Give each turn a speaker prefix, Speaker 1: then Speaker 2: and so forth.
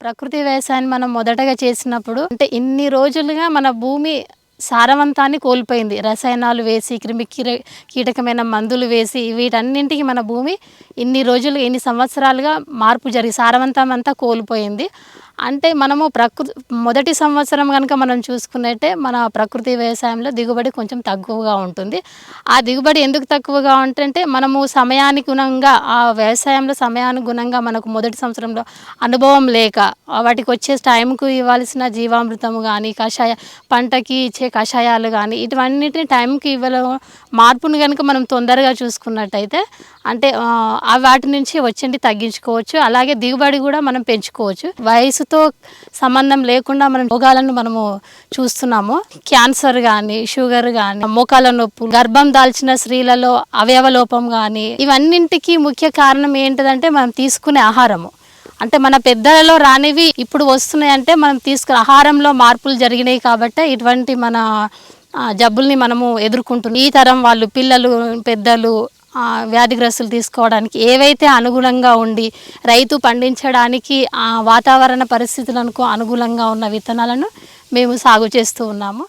Speaker 1: ప్రకృతి వ్యవసాయాన్ని మనం మొదటగా చేసినప్పుడు అంటే ఇన్ని రోజులుగా మన భూమి సారవంతాన్ని కోల్పోయింది. రసాయనాలు వేసి క్రిమి కీటకమైన మందులు వేసి వీటన్నింటికి మన భూమి ఇన్ని రోజులు ఇన్ని సంవత్సరాలుగా మార్పు జరిగి సారవంతం అంతా కోల్పోయింది. అంటే మనము ప్రకృతి మొదటి సంవత్సరం కనుక మనం చూసుకున్నట్టే మన ప్రకృతి వ్యవసాయంలో దిగుబడి కొంచెం తక్కువగా ఉంటుంది. ఆ దిగుబడి ఎందుకు తక్కువగా ఉంటుంటే మనము సమయానుగుణంగా ఆ వ్యవసాయంలో సమయానుగుణంగా మనకు మొదటి సంవత్సరంలో అనుభవం లేక వాటికి వచ్చే టైంకు ఇవ్వాల్సిన జీవామృతం కానీ కషాయ పంటకి ఇచ్చే కషాయాలు కానీ ఇటువన్నిటిని టైంకి ఇవ్వడం మార్పును కనుక మనం తొందరగా చూసుకున్నట్టయితే అంటే ఆ, వాటి నుంచి వచ్చింది తగ్గించుకోవచ్చు. అలాగే దిగుబడి కూడా మనం పెంచుకోవచ్చు. వయసుతో సంబంధం లేకుండా మనం రోగాలను మనము చూస్తున్నాము. క్యాన్సర్ కానీ షుగర్ కానీ మోకాల నొప్పు గర్భం దాల్చిన స్త్రీలలో అవయవ లోపం కానీ ఇవన్నింటికి ముఖ్య కారణం ఏంటిదంటే మనం తీసుకునే ఆహారము. అంటే మన పెద్దలలో రానివి ఇప్పుడు వస్తున్నాయి అంటే మనం తీసుకునే ఆహారంలో మార్పులు జరిగినాయి కాబట్టి ఇటువంటి మన జబ్బుల్ని మనము ఎదుర్కొంటున్నాం. ఈ తరం వాళ్ళు పిల్లలు పెద్దలు వ్యాధిగ్రస్తులు తీసుకోవడానికి ఏవైతే అనుగుణంగా ఉండి రైతు పండించడానికి ఆ వాతావరణ పరిస్థితులకు అనుకూలంగా ఉన్న విత్తనాలను మేము సాగు చేస్తూ ఉన్నాము.